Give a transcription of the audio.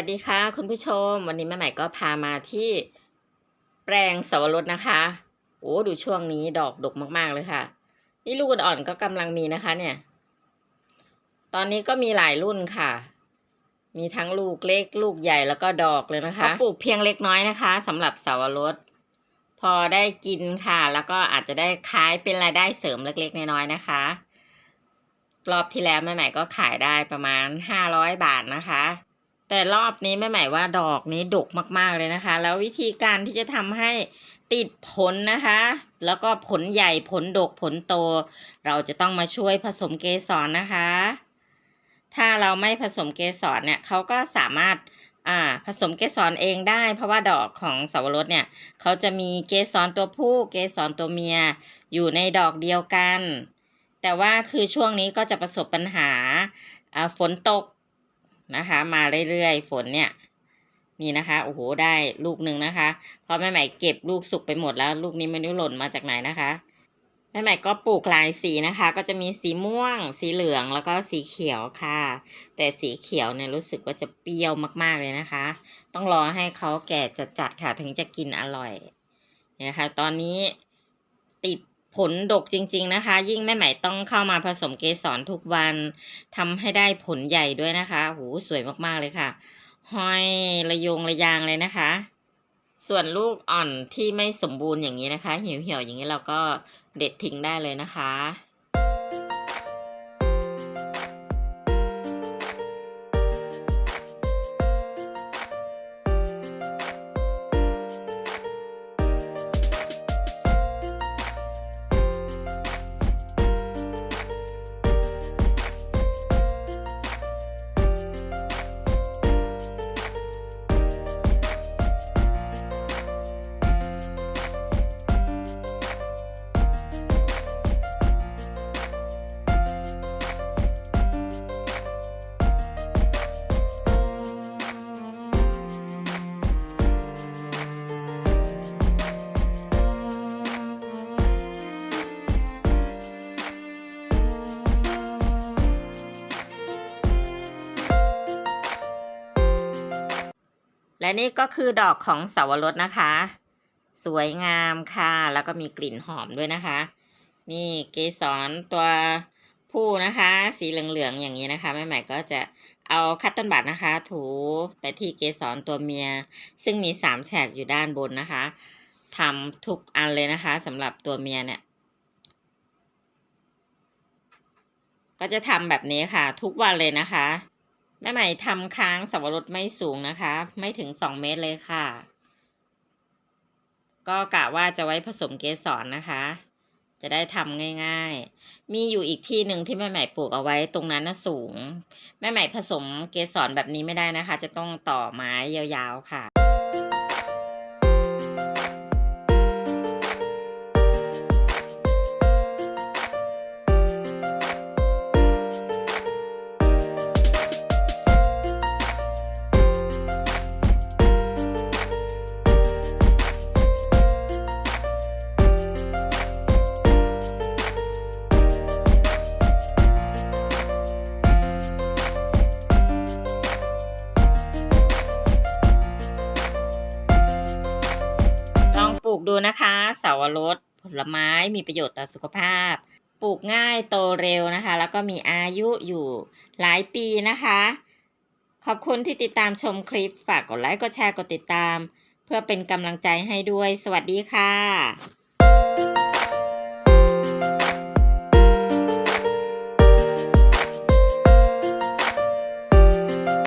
วัสดีค่ะ คุณผู้ชม วันนี้แม่ใหม่ก็พามาที่แปลงสวรสนะคะโอ้ดูช่วงนี้ดอกดกมากๆเลยค่ะ นี่ลูกอ่อนก็กำลังมีนะคะ เนี่ย ตอนนี้ก็มีหลายรุ่นค่ะ มีทั้งลูกเล็ก ลูกใหญ่แล้วก็ดอกเลยนะคะก็ปลูกเพียงเล็กน้อยนะคะสำหรับสวรสพอได้กินค่ะ แล้วก็อาจจะได้ขายเป็นรายได้เสริมเล็กๆน้อยๆนะคะ รอบที่แล้วแม่ใหม่ก็ขายได้ประมาณห้าร้อยบาทนะคะ แต่รอบนี้แม่หม่ว่าดอกนี้ดกมากๆเลยนะคะ แล้ววิธีการที่จะทำให้ติดผลนะคะ แล้วก็ผลใหญ่ผลดกผลโต เราจะต้องมาช่วยผสมเกสรนะคะ ถ้าเราไม่ผสมเกสรเนี่ยเขาก็สามารถอ่าผสมเกสรเองได้ เพราะว่าดอกของสวรสเนี่ยเขาจะมีเกสรตัวผู้เกสรตัวเมีย อยู่ในดอกเดียวกัน แต่ว่าคือช่วงนี้ก็จะประสบปัญหาอ่าฝนตก นะคะ มาเรื่อยๆ ฝนเนี่ย นี่นะคะ โอ้โห ได้ลูกหนึ่งนะคะ เพราะแม่ใหม่เก็บลูกสุกไปหมดแล้ว ลูกนี้ไม่รู้หล่นมาจากไหนนะคะ แม่ใหม่ก็ปลูกหลายสีนะคะ ก็จะมีสีม่วง สีเหลือง แล้วก็สีเขียวค่ะ แต่สีเขียวเนี่ยรู้สึกว่าจะเปรี้ยวมากๆเลยนะคะ ต้องรอให้เขาแก่จัดๆค่ะ ถึงจะกินอร่อยนี่ยนะคะ ตอนนี้ติด ผลดกจริง ๆนะคะ ยิ่งแม่ไหมต้องเข้ามาผสมเกสรทุกวันทำให้ได้ผลใหญ่ด้วยนะคะโหสวยมากๆเลยค่ะ ห้อยระยงระยางเลยนะคะ ส่วนลูกอ่อนที่ไม่สมบูรณ์อย่างนี้นะคะ เหี่ยวๆอย่างนี้เราก็เด็ดทิ้งได้เลยนะคะ และนี่ก็คือดอกของสาวรสนะคะ สวยงามค่ะ แล้วก็มีกลิ่นหอมด้วยนะคะ นี่เกสรตัวผู้นะคะ สีเหลืองๆอย่างนี้นะคะแม่ใหม่ก็จะเอาคัตตันบัตนะคะ ถูไปที่เกสรตัวเมีย ซึ่งมีสามแฉกอยู่ด้านบนนะคะทำทุกอันเลยนะคะสำหรับตัวเมียเนี่ยก็จะทำแบบนี้ค่ะ ทุกวันเลยนะคะ แม่ใหม่ทำค้างสับปะรดไม่สูงนะคะ ไม่ถึงสองเมตรเลยค่ะ ก็กะว่าจะไว้ผสมเกสรนะคะ จะได้ทำง่ายๆ มีอยู่อีกที่หนึ่งที่แม่ใหม่ปลูกเอาไว้ตรงนั้นนะสูง แม่ใหม่ผสมเกสรแบบนี้ไม่ได้นะคะ จะต้องต่อไม้ยาวๆค่ะ ดูนะคะเสาวรสผลไม้มีประโยชน์ต่อสุขภาพ ปลูกง่ายโตเร็วนะคะ แล้วก็มีอายุอยู่หลายปีนะคะ ขอบคุณที่ติดตามชมคลิป ฝากกดไลค์กดแชร์กดติดตาม เพื่อเป็นกำลังใจให้ด้วย สวัสดีค่ะ